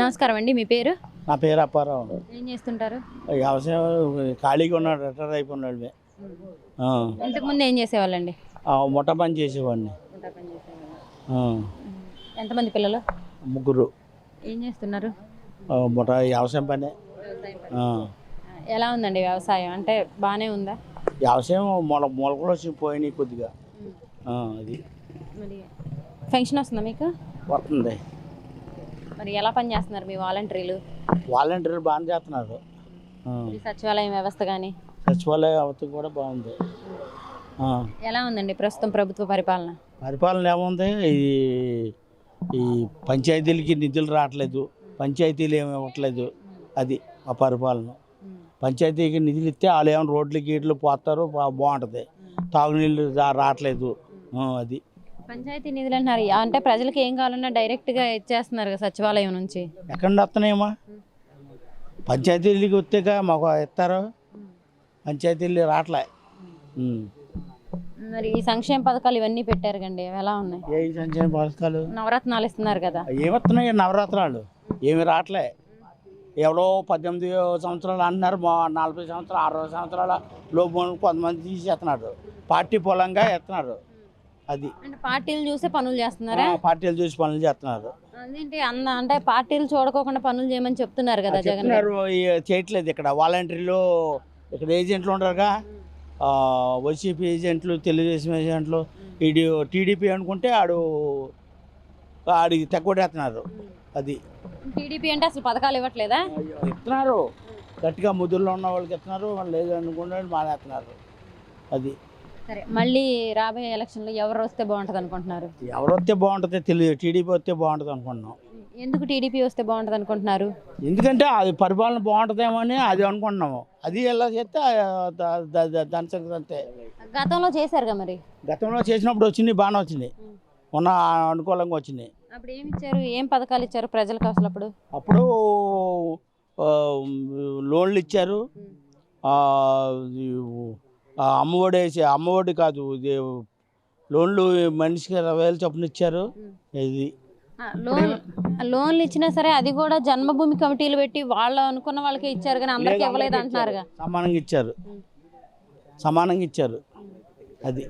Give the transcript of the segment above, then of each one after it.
నమస్కారం. అండి మీ పేరు? నా పేరు అప్పారావు. ఏం చేస్తుంటారు? వ్యవసాయం ఖాళీగా ఉన్నాడు రిటైర్ అయిపోయినాడు. ఇంతకుముందు ఏం చేసేవాళ్ళండి? ముఠా పని చేసేవాడిని. ఎంతమంది పిల్లలు? ముగ్గురు. ఏం చేస్తున్నారు? ముఠా వ్యవసాయం పనే. ఎలా ఉందండి వ్యవసాయం? అంటే బాగానే ఉందా? వ్యవసాయం మొల మొలకలు వచ్చి పోయినాయి కొద్దిగా. అది. మరి ఫంక్షన్ వస్తుందా మీకు? వస్తుంది. మరి ఎలా పని చేస్తున్నారు మీ వాలంటీర్లు? వాలంటీర్లు బాగానే చేస్తున్నారు. ఈ సచివాలయం వ్యవస్థ కానీ సచివాలయ అవతల కూడా బాగుంది. ఆ. ఎలా ఉందండి ప్రస్తుతం ప్రభుత్వ పరిపాలన? పరిపాలన ఏముంది? ఈ ఈ పంచాయతీలకి నిధులు రావట్లేదు. పంచాయతీలు ఏమి ఇవ్వట్లేదు. అది ఆ పరిపాలన. పంచాయతీకి నిధులు ఇస్తే వాళ్ళు ఏమైనా రోడ్లు గీట్లు పోతారు బా- బాగుంటుంది. తాగునీళ్ళు రా- రావట్లేదు. ఆ, అది. పంచాయతీ నిధులు అంటున్నారు. అంటే ప్రజలకు ఏం కావాలన్నా డైరెక్ట్గా ఇచ్చేస్తున్నారు కదా సచివాలయం నుంచి. ఎక్కడ వస్తున్నాయమ్మా పంచాయతీలకి వస్తేగా మాకు ఇస్తారు. పంచాయతీలు రావట్లే. మరి ఈ సంక్షేమ పథకాలు ఇవన్నీ పెట్టారు కండి. ఎలా ఉన్నాయి? ఏ సంక్షేమ పథకాలు? నవరత్నాలు ఇస్తున్నారు కదా. ఏమొస్తున్నాయి నవరాత్రాలు ఏమి రావట్లే. ఎవరో పద్దెనిమిది సంవత్సరాలు అంటున్నారు నలభై సంవత్సరాలు అరవై సంవత్సరాల లోపు కొంతమంది తీసేస్తున్నారు. పార్టీ పొలంగా ఎత్తున్నారు. అది. అంటే పార్టీలు చూసే పనులు చేస్తున్నారా? పార్టీలు చూసి పనులు చేస్తున్నారు. అదేంటి అన్న అంటే పార్టీలు చూడకోకుండా పనులు చేయమని చెప్తున్నారు కదా జగన్ గారు. చేయట్లేదు ఇక్కడ. వాలంటీర్లు ఇక్కడ ఏజెంట్లు ఉంటారుగా. ఆ, వైసీపీ ఏజెంట్లు తెలుగుదేశం ఏజెంట్లు ఈడి టీడీపీ అనుకుంటే ఆడు ఆడికి తెగ్గొట్టేస్తున్నారు. అది. టీడీపీ అంటే అసలు పథకాలు ఇవ్వట్లేదా? ఇస్తున్నారు. గట్టిగా ముద్దుల్లో ఉన్న వాళ్ళకి ఇస్తున్నారు వాళ్ళు లేదు అనుకుంటే మానేస్తున్నారు. అది. సరే మళ్ళీ రాబోయే ఎలక్షన్లో ఎవరు వస్తే బాగుంటుంది అనుకుంటున్నారు? ఎవరు వస్తే బాగుంటుంది తెలియదు. టీడీపీ వస్తే బాగుంటుంది అనుకుంటున్నాం. ఎందుకు టీడీపీ వస్తే బాగుంటుంది అనుకుంటున్నారు? ఎందుకంటే అది పరిపాలన బాగుంటుందేమో అని అది అనుకుంటున్నాము అది ఎలా చేస్తే దాని సంగతి అంతే. గతంలో చేశారుగా మరి? గతంలో చేసినప్పుడు వచ్చింది బాగానే వచ్చింది. మొన్న అనుకూలంగా వచ్చింది. అప్పుడు ఏమి ఇచ్చారు? ఏం పథకాలు ఇచ్చారు ప్రజలకు అసలు అప్పుడు? అప్పుడు లోన్లు ఇచ్చారు. అమ్మఒడి వేసి అమ్మఒడి కాదు ఇది లోన్లు మనిషికి ఇరవై వేలు చొప్పున ఇచ్చారు. ఇది. లోన్ లోన్లు ఇచ్చినా సరే అది కూడా జన్మభూమి కమిటీలు పెట్టి వాళ్ళు అనుకున్న వాళ్ళకే ఇచ్చారు కానీ అందరికి ఇవ్వలేదు అంటున్నారుగా సమానంగా ఇచ్చారు. సమానంగా ఇచ్చారు. అది.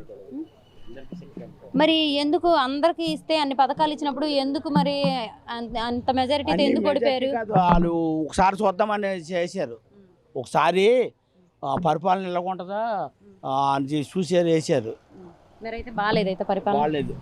మరి ఎందుకు అందరికి ఇస్తే అన్ని పథకాలు ఇచ్చినప్పుడు ఎందుకు మరి అంత- అన్ని ఎందుకు ఓడిపోయారు? వాళ్ళు ఒకసారి చూద్దామని చేశారు. ఒకసారి పరిపాలన ఉంటుందా అని చూసారు వేసారు. బాగాలేదు అయితే పరిపాలన? బాగాలేదు